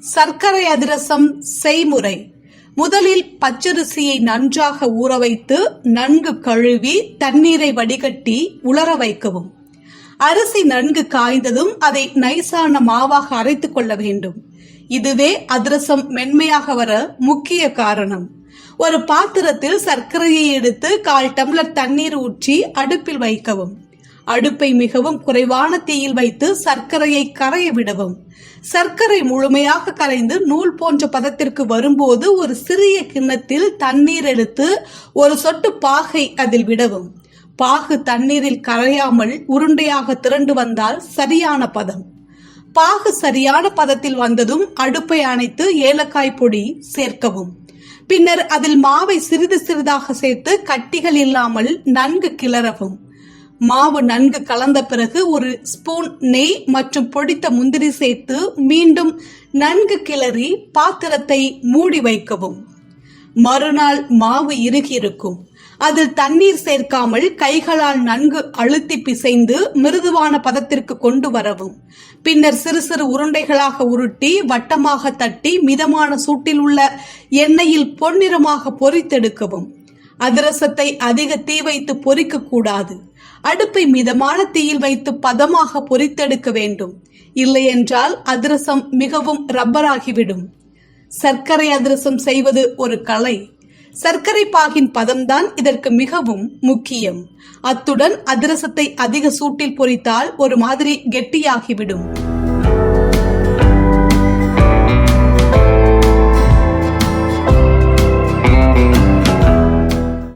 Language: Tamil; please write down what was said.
சர்க்கரை அதிரசம் செய்முறை. முதலில் பச்சரிசியை நன்றாக ஊற வைத்து நன்கு கழுவி தண்ணீரை வடிகட்டி உலர வைக்கவும். அரிசி நன்கு காய்ந்ததும் அதை நைசான மாவாக அரைத்துக் கொள்ள வேண்டும். இதுவே அதிரசம் மென்மையாக வர முக்கிய காரணம். ஒரு பாத்திரத்தில் சர்க்கரையை எடுத்து கால் டம்ளர் தண்ணீர் ஊற்றி அடுப்பில் வைக்கவும். அடுப்பை மிகவும் குறைவான தீயில் வைத்து சர்க்கரையை கரைய விடவும். சர்க்கரை முழுமையாக கரைந்து நூல் போன்ற பதத்திற்கு வரும்போது ஒரு சிறிய கிண்ணத்தில் தண்ணீர் எடுத்து ஒரு சொட்டு பாகை அதில் விடவும். பாகு தண்ணீரில் கரையாமல் உருண்டையாக திரண்டு வந்தால் சரியான பதம். பாகு சரியான பதத்தில் வந்ததும் அடுப்பை அணைத்து ஏலக்காய் பொடி சேர்க்கவும். பின்னர் அதில் மாவை சிறிது சிறிதாக சேர்த்து கட்டிகள் இல்லாமல் நன்கு கிளறவும். மாவு நன்கு கலந்த பிறகு ஒரு ஸ்பூன் நெய் மற்றும் பொடித்த முந்திரி சேர்த்து மீண்டும் நன்கு கிளறி பாத்திரத்தை மூடி வைக்கவும். மறுநாள் மாவு இறுகியிருக்கும். அதில் தண்ணீர் சேர்க்காமல் கைகளால் நன்கு அழுத்தி பிசைந்து மிருதுவான பதத்திற்கு கொண்டு வரவும். பின்னர் சிறு சிறு உருண்டைகளாக உருட்டி வட்டமாக தட்டி மிதமான சூட்டில் உள்ள எண்ணெயில் பொன்னிறமாக பொரித்தெடுக்கவும். அதிரசத்தை அதிக தீ வைத்து பொறிக்க கூடாது அடுப்பை மிதமான தீயில் வைத்து பதமாக பொரித்தெடுக்க வேண்டும். இல்லையென்றால் அதிரசம் மிகவும் ரப்பராகிவிடும். சர்க்கரை அதிரசம் செய்வது ஒரு கலை. சர்க்கரை பாகின் பதம்தான் இதற்கு மிகவும் முக்கியம். அத்துடன் அதிரசத்தை அதிக சூட்டில் பொரித்தால் ஒரு மாதிரி கெட்டியாகிவிடும்.